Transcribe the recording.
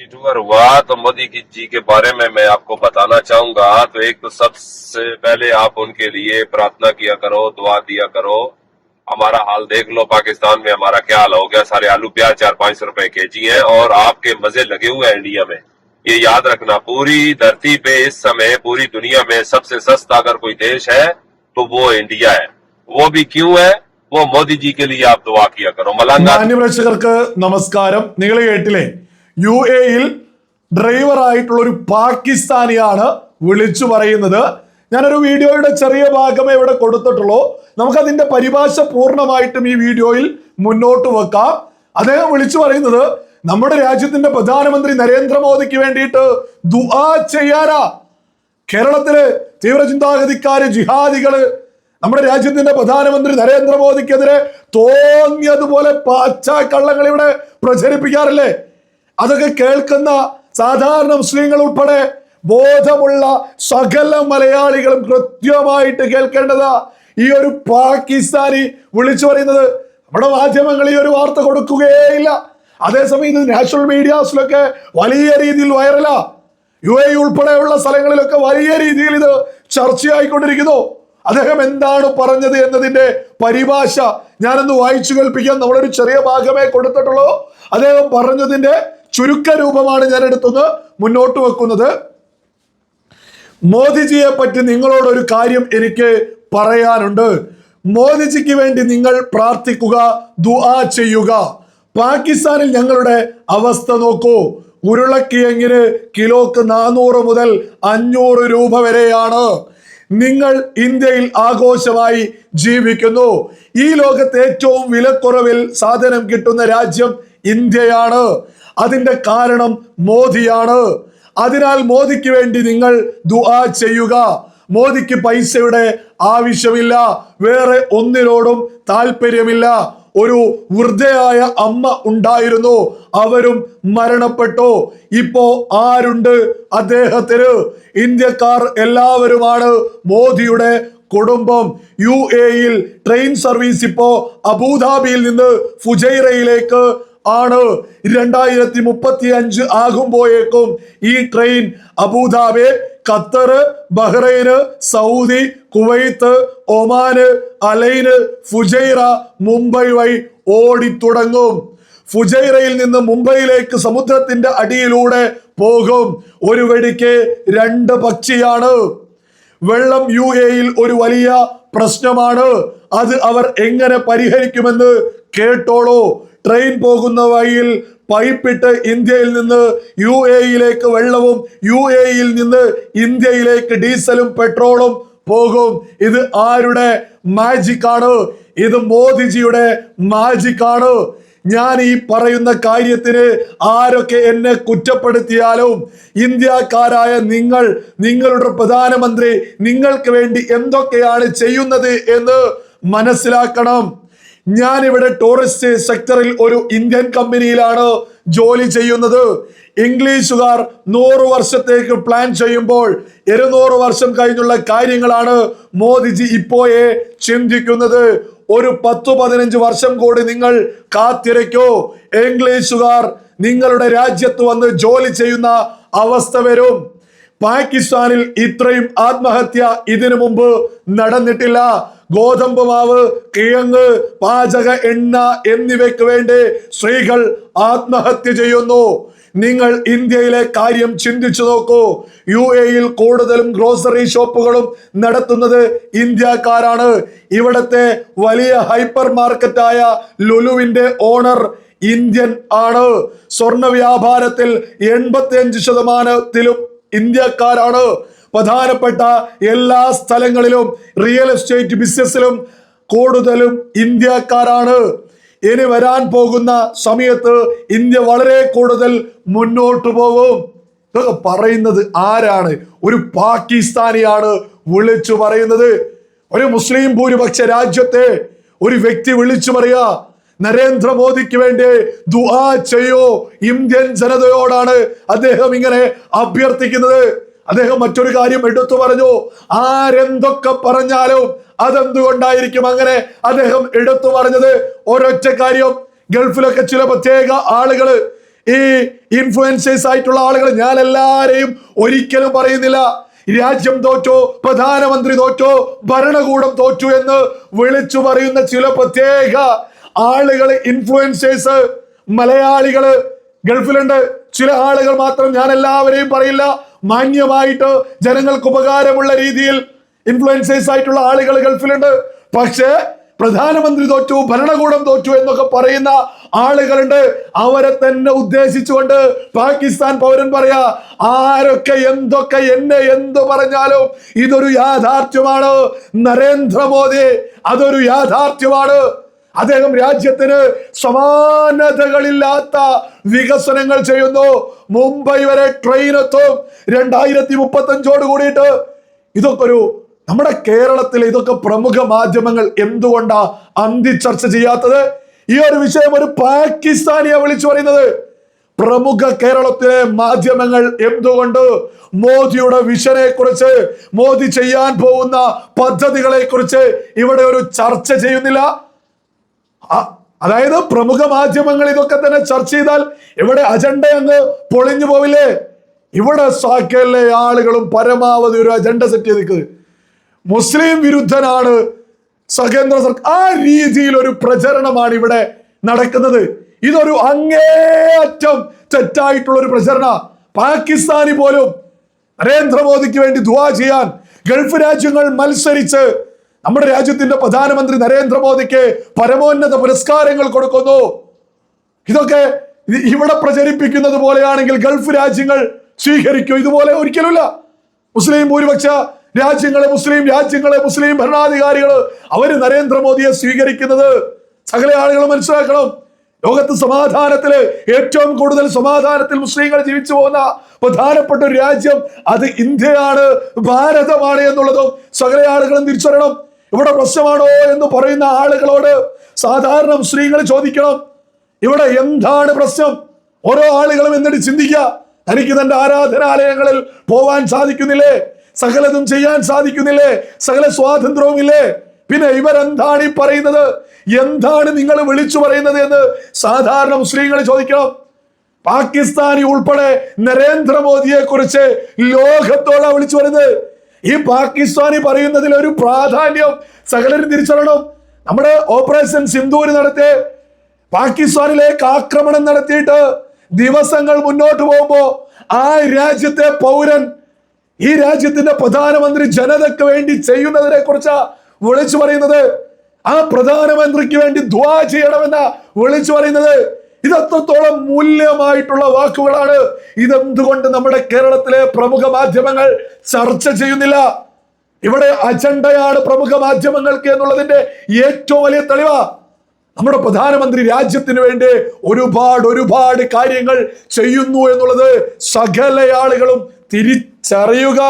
Tour हुआ तो मोदी की जी के बारे में मैं आपको बताना चाहूंगा तो एक तो सबसे पहले आप उनके लिए प्रार्थना किया करो दुआ दिया करो हमारा हाल देख लो पाकिस्तान में हमारा क्या हाल हो गया सारे आलू प्याज चार पांच सौ रुपए के जी है और आपके मजे लगे हुए हैं इंडिया में ये याद रखना पूरी धरती पे इस समय पूरी दुनिया में सबसे सस्ता अगर कोई देश है तो वो इंडिया है वो भी क्यों है वो मोदी जी के लिए आप दुआ किया करो मलांगा മാന്യപ്രേക്ഷകർക്ക് നമസ്കാരം നിങ്ങൾ കേട്ടില്ലേ യു എയിൽ ഡ്രൈവർ ആയിട്ടുള്ള ഒരു പാകിസ്ഥാനിയാണ് വിളിച്ചു പറയുന്നത്. ഞാനൊരു വീഡിയോയുടെ ചെറിയ ഭാഗമേ ഇവിടെ കൊടുത്തിട്ടുള്ളൂ. നമുക്കതിന്റെ പരിഭാഷ പൂർണമായിട്ടും ഈ വീഡിയോയിൽ മുന്നോട്ട് വെക്കാം. അദ്ദേഹം വിളിച്ചു പറയുന്നത് നമ്മുടെ രാജ്യത്തിന്റെ പ്രധാനമന്ത്രി നരേന്ദ്രമോദിക്ക് വേണ്ടിയിട്ട് ദുആ ചെയ്യാനാ. കേരളത്തിലെ തീവ്രചിന്താഗതിക്കാര് ജിഹാദികൾ നമ്മുടെ രാജ്യത്തിന്റെ പ്രധാനമന്ത്രി നരേന്ദ്രമോദിക്കെതിരെ തോന്നിയതുപോലെ പാച്ചാക്കള്ളങ്ങൾ ഇവിടെ പ്രചരിപ്പിക്കാറില്ലേ? അതൊക്കെ കേൾക്കുന്ന സാധാരണ മുസ്ലിങ്ങൾ ഉൾപ്പെടെ ബോധമുള്ള സകല മലയാളികളും കൃത്യമായിട്ട് കേൾക്കേണ്ടതാ. ഈ ഒരു പാകിസ്ഥാനി വിളിച്ചു പറയുന്നത് നമ്മുടെ മാധ്യമങ്ങൾ ഈ ഒരു വാർത്ത കൊടുക്കുകയില്ല അതേസമയം ഇത് നാഷണൽ മീഡിയാസിലൊക്കെ വലിയ രീതിയിൽ വൈറലാ. യു എ ഉൾപ്പെടെയുള്ള സ്ഥലങ്ങളിലൊക്കെ വലിയ രീതിയിൽ ഇത് ചർച്ചയായിക്കൊണ്ടിരിക്കുന്നു. അദ്ദേഹം എന്താണ് പറഞ്ഞത് എന്നതിന്റെ പരിഭാഷ ഞാനൊന്ന് വായിച്ചു കേൾപ്പിക്കാൻ നമ്മളൊരു ചെറിയ ഭാഗമേ കൊടുത്തിട്ടുള്ളൂ. അദ്ദേഹം പറഞ്ഞതിന്റെ ചുരുക്ക രൂപമാണ് ഞാൻ എടുത്തത് മുന്നോട്ട് വെക്കുന്നത്. മോദിജിയെ പറ്റി നിങ്ങളോടൊരു കാര്യം എനിക്ക് പറയാനുണ്ട്. മോദിജിക്ക് വേണ്ടി നിങ്ങൾ പ്രാർത്ഥിക്കുക ദുആ ചെയ്യുക. പാകിസ്ഥാനിൽ ഞങ്ങളുടെ അവസ്ഥ നോക്കൂ. ഉരുളക്കിഴങ്ങിന് കിലോക്ക് നാനൂറ് മുതൽ അഞ്ഞൂറ് രൂപ വരെയാണ്. നിങ്ങൾ ഇന്ത്യയിൽ ആഘോഷമായി ജീവിക്കുന്നു. ഈ ലോകത്ത് ഏറ്റവും വിലക്കുറവിൽ സാധനം കിട്ടുന്ന രാജ്യം ഇന്ത്യയാണ്. അതിന്റെ കാരണം മോദിയാണ്. അതിനാൽ മോദിക്ക് വേണ്ടി നിങ്ങൾ ദുആ ചെയ്യുക. മോദിക്ക് പൈസയുടെ ആവശ്യമില്ല. വേറെ ഒന്നിനോടും താല്പര്യമില്ല ഒരു വൃദ്ധയായ അമ്മ ഉണ്ടായിരുന്നു. അവരും മരണപ്പെട്ടു. ഇപ്പോ ആരുണ്ട് അദ്ദേഹത്തിന്? ഇന്ത്യക്കാർ എല്ലാവരുമാണ് മോദിയുടെ കുടുംബം. യു എയിൽ ട്രെയിൻ സർവീസ് ഇപ്പോ അബുദാബിയിൽ നിന്ന് ഫുജൈറയിലേക്ക് ആണ്. രണ്ടായിരത്തി മുപ്പത്തി അഞ്ച് ആകുമ്പോഴേക്കും ഈ train Abu Dhabi Qatar Bahrain Saudi Kuwait Oman Al Ain Fujairah Mumbai വഴി ഓടിത്തുടങ്ങും. ഫുജൈറയിൽ നിന്ന് മുംബൈയിലേക്ക് സമുദ്രത്തിന്റെ അടിയിലൂടെ പോകും. ഒരു വെടിക്ക് രണ്ട് പക്ഷിയാണ്. വെള്ളം യു എയിൽ ഒരു വലിയ പ്രശ്നമാണ്. അത് അവർ എങ്ങനെ പരിഹരിക്കുമെന്ന് കേട്ടോളൂ. ട്രെയിൻ പോകുന്ന വഴിയിൽ പൈപ്പിട്ട് ഇന്ത്യയിൽ നിന്ന് യു എയിലേക്ക് വെള്ളവും യു എയിൽ നിന്ന് ഇന്ത്യയിലേക്ക് ഡീസലും പെട്രോളും പോകും. ഇത് ആരുടെ മാജിക് ആണ് ഇത് മോദിജിയുടെ മാജിക് ആണ് ഞാൻ ഈ പറയുന്ന കാര്യത്തിന് ആരൊക്കെ എന്നെ കുറ്റപ്പെടുത്തിയാലും ഇന്ത്യക്കാരായ നിങ്ങൾ നിങ്ങളുടെ പ്രധാനമന്ത്രി നിങ്ങൾക്ക് വേണ്ടി എന്തൊക്കെയാണ് ചെയ്യുന്നത് എന്ന് മനസ്സിലാക്കണം. ഞാൻ ഇവിടെ ടൂറിസ്റ്റ് സെക്ടറിൽ ഒരു ഇന്ത്യൻ കമ്പനിയിലാണ് ജോലി ചെയ്യുന്നത്. ഇംഗ്ലീഷുകാർ നൂറ് വർഷത്തേക്ക് പ്ലാൻ ചെയ്യുമ്പോൾ ഇരുന്നൂറ് വർഷം കഴിഞ്ഞുള്ള കാര്യങ്ങളാണ് മോദിജി ഇപ്പോയേ ചിന്തിക്കുന്നത്. ഒരു പത്തു പതിനഞ്ച് വർഷം കൂടി നിങ്ങൾ കാത്തിരയ്ക്കോ. ഇംഗ്ലീഷുകാർ നിങ്ങളുടെ രാജ്യത്ത് വന്ന് ജോലി ചെയ്യുന്ന അവസ്ഥ വരും. പാകിസ്ഥാനിൽ ഇത്രയും ആത്മഹത്യ ഇതിനു മുമ്പ് നടന്നിട്ടില്ല. ഗോതമ്പ് മാവ് കിഴങ്ങ് പാചക എണ്ണ എന്നിവയ്ക്ക് വേണ്ടി സ്ത്രീകൾ ആത്മഹത്യ ചെയ്യുന്നു. നിങ്ങൾ ഇന്ത്യയിലെ കാര്യം ചിന്തിച്ചു നോക്കൂ. യു എയിൽ കൂടുതലും ഗ്രോസറി ഷോപ്പുകളും നടത്തുന്നത് ഇന്ത്യക്കാരാണ്. ഇവിടത്തെ വലിയ ഹൈപ്പർ മാർക്കറ്റായ ലുലുവിന്റെ ഓണർ ഇന്ത്യൻ ആണ്. സ്വർണ വ്യാപാരത്തിൽ എൺപത്തി അഞ്ച് ശതമാനത്തിലും ഇന്ത്യക്കാരാണ് പ്രധാനപ്പെട്ട എല്ലാ സ്ഥലങ്ങളിലും റിയൽ എസ്റ്റേറ്റ് ബിസിനസ്സിലും കൂടുതലും ഇന്ത്യക്കാരാണ്. ഇനി വരാൻ പോകുന്ന സമയത്ത് ഇന്ത്യ വളരെ കൂടുതൽ മുന്നോട്ട് പോകും. ഇതൊക്കെ പറയുന്നത് ആരാണ്? ഒരു പാകിസ്ഥാനിയാണ് വിളിച്ചു പറയുന്നത്. ഒരു മുസ്ലിം ഭൂരിപക്ഷ രാജ്യത്തെ ഒരു വ്യക്തി വിളിച്ചു പറയാ നരേന്ദ്രമോദിക്ക് വേണ്ടി ദുആ ചെയ്യോ. ഇന്ത്യൻ ജനതയോടാണ് അദ്ദേഹം ഇങ്ങനെ അഭ്യർത്ഥിക്കുന്നത്. അദ്ദേഹം മറ്റൊരു കാര്യം എടുത്തു പറഞ്ഞു. ആരെന്തൊക്കെ പറഞ്ഞാലും അതെന്തുകൊണ്ടായിരിക്കും അങ്ങനെ അദ്ദേഹം എടുത്തു പറഞ്ഞത്? ഒരൊറ്റ കാര്യം. ഗൾഫിലൊക്കെ ചില പ്രത്യേക ആളുകൾ ഈ ഇൻഫ്ലുവൻസേഴ്സ് ആയിട്ടുള്ള ആളുകൾ ഞാൻ എല്ലാരെയും ഒരിക്കലും പറയുന്നില്ല. രാജ്യം തോറ്റോ പ്രധാനമന്ത്രി തോറ്റോ ഭരണകൂടം തോറ്റു എന്ന് വിളിച്ചു പറയുന്ന ചില പ്രത്യേക ആളുകൾ ഇൻഫ്ലുവൻസേഴ്സ് മലയാളികൾ ഗൾഫിലുണ്ട്. ചില ആളുകൾ മാത്രം ഞാൻ എല്ലാവരെയും പറയില്ല. മാന്യമായിട്ട് ജനങ്ങൾക്ക് ഉപകാരമുള്ള രീതിയിൽ ഇൻഫ്ലുവൻസേഴ്സ് ആയിട്ടുള്ള ആളുകൾ ഗൾഫിലുണ്ട്. പക്ഷേ പ്രധാനമന്ത്രി തോറ്റു ഭരണകൂടം തോറ്റു എന്നൊക്കെ പറയുന്ന ആളുകളുണ്ട്. അവരെ തന്നെ ഉദ്ദേശിച്ചുകൊണ്ട് പാകിസ്ഥാൻ പൗരൻ പറയാ ആരൊക്കെ എന്തൊക്കെ എന്നെ എന്തു പറഞ്ഞാലും ഇതൊരു യാഥാർത്ഥ്യമാണ്. നരേന്ദ്രമോദി അതൊരു യാഥാർത്ഥ്യമാണ്. അദ്ദേഹം രാജ്യത്തിന് സമാനതകളില്ലാത്ത വികസനങ്ങൾ ചെയ്യുന്നു. മുംബൈ വരെ ട്രെയിൻ എത്തും. രണ്ടായിരത്തി മുപ്പത്തി അഞ്ചോട് കൂടിയിട്ട് ഇതൊക്കെ ഒരു നമ്മുടെ കേരളത്തിലെ ഇതൊക്കെ പ്രമുഖ മാധ്യമങ്ങൾ എന്തുകൊണ്ടാ അന്തി ചർച്ച ചെയ്യാത്തത്? ഈ ഒരു വിഷയം ഒരു പാകിസ്ഥാനിയെ വിളിച്ചു പറയുന്നത്. പ്രമുഖ കേരളത്തിലെ മാധ്യമങ്ങൾ എന്തുകൊണ്ട് മോദിയുടെ വിഷനെ കുറിച്ച് മോദി ചെയ്യാൻ പോകുന്ന പദ്ധതികളെ കുറിച്ച് ഇവിടെ ഒരു ചർച്ച ചെയ്യുന്നില്ല? അതായത് പ്രമുഖ മാധ്യമങ്ങൾ ഇതൊക്കെ തന്നെ ചർച്ച ചെയ്താൽ ഇവിടെ അജണ്ട അങ്ങ് പൊളിഞ്ഞു പോവില്ലേ? ഇവിടെ സാക്കിയല്ലേ ആളുകളും പരമാവധി ഒരു അജണ്ട സെറ്റ് ചെയ്ത് മുസ്ലിം വിരുദ്ധനാണ് സഹേന്ദ്ര സർക്കാർ. ആ രീതിയിൽ ഒരു പ്രചരണമാണ് ഇവിടെ നടക്കുന്നത്. ഇതൊരു അങ്ങേയറ്റം തെറ്റായിട്ടുള്ള ഒരു പ്രചരണ. പാകിസ്ഥാനി പോലും നരേന്ദ്രമോദിക്ക് വേണ്ടി ദുവാ ചെയ്യാൻ ഗൾഫ് രാജ്യങ്ങൾ മത്സരിച്ച് നമ്മുടെ രാജ്യത്തിന്റെ പ്രധാനമന്ത്രി നരേന്ദ്രമോദിക്ക് പരമോന്നത പുരസ്കാരങ്ങൾ കൊടുക്കുന്നു. ഇതൊക്കെ ഇവിടെ പ്രചരിപ്പിക്കുന്നത് പോലെയാണെങ്കിൽ ഗൾഫ് രാജ്യങ്ങൾ സ്വീകരിക്കും. ഇതുപോലെ ഒരിക്കലുമില്ല. മുസ്ലിം ഭൂരിപക്ഷ രാജ്യങ്ങളെ മുസ്ലിം രാജ്യങ്ങളെ മുസ്ലിം ഭരണാധികാരികൾ അവർ നരേന്ദ്രമോദിയെ സ്വീകരിക്കുന്നത്. സകല ആളുകൾ മനസ്സിലാക്കണം. ലോകത്ത് സമാധാനത്തിൽ ഏറ്റവും കൂടുതൽ സമാധാനത്തിൽ മുസ്ലിങ്ങൾ ജീവിച്ചു പോകുന്ന പ്രധാനപ്പെട്ട ഒരു രാജ്യം അത് ഇന്ത്യയാണ് ഭാരതമാണ് എന്നുള്ളതും സകല ആളുകളും തിരിച്ചറിയണം. ഇവിടെ പ്രശ്നമാണോ എന്ന് പറയുന്ന ആളുകളോട് സാധാരണ മുസ്ലിങ്ങൾ ചോദിക്കണം. ഇവിടെ എന്താണ് പ്രശ്നം? ഓരോ ആളുകളും എന്നിട്ട് ചിന്തിക്കുക? തനിക്ക് തന്റെ ആരാധനാലയങ്ങളിൽ പോവാൻ സാധിക്കുന്നില്ലേ? സകലതും ചെയ്യാൻ സാധിക്കുന്നില്ലേ? സകല സ്വാതന്ത്ര്യവും ഇല്ലേ പിന്നെ ഇവരെന്താണ് ഈ പറയുന്നത്? എന്താണ് നിങ്ങൾ വിളിച്ചു പറയുന്നത് എന്ന് സാധാരണ മുസ്ലിങ്ങൾ ചോദിക്കണം. പാകിസ്ഥാനി ഉൾപ്പെടെ നരേന്ദ്രമോദിയെ കുറിച്ച് ലോകത്തോടെ വിളിച്ചു പറയുന്നത്. ഈ പാകിസ്ഥാനി പറയുന്നതിൽ ഒരു പ്രാധാന്യം സകലരും തിരിച്ചറിയണം. നമ്മുടെ ഓപ്പറേഷൻ സിന്ധൂര് നടത്തി പാകിസ്ഥാനിലേക്ക് ആക്രമണം നടത്തിയിട്ട് ദിവസങ്ങൾ മുന്നോട്ട് പോകുമ്പോ ആ രാജ്യത്തെ പൗരൻ ഈ രാജ്യത്തിന്റെ പ്രധാനമന്ത്രി ജനതയ്ക്ക് വേണ്ടി ചെയ്യുന്നതിനെ കുറിച്ചാ വിളിച്ചു പറയുന്നത്. ആ പ്രധാനമന്ത്രിക്ക് വേണ്ടി ദ്വാ ചെയ്യണമെന്ന വിളിച്ചു പറയുന്നത്. ഇത് അത്രത്തോളം മൂല്യമായിട്ടുള്ള വാക്കുകളാണ്? ഇതെന്തുകൊണ്ട് നമ്മുടെ കേരളത്തിലെ പ്രമുഖ മാധ്യമങ്ങൾ ചർച്ച ചെയ്യുന്നില്ല? ഇവിടെ അജണ്ടയാണ് പ്രമുഖ മാധ്യമങ്ങൾക്ക് എന്നുള്ളതിന്റെ ഏറ്റവും വലിയ തെളിവ. നമ്മുടെ പ്രധാനമന്ത്രി രാജ്യത്തിന് വേണ്ടി ഒരുപാട് ഒരുപാട് കാര്യങ്ങൾ ചെയ്യുന്നു എന്നുള്ളത് സകല ആളുകളും തിരിച്ചറിയുക.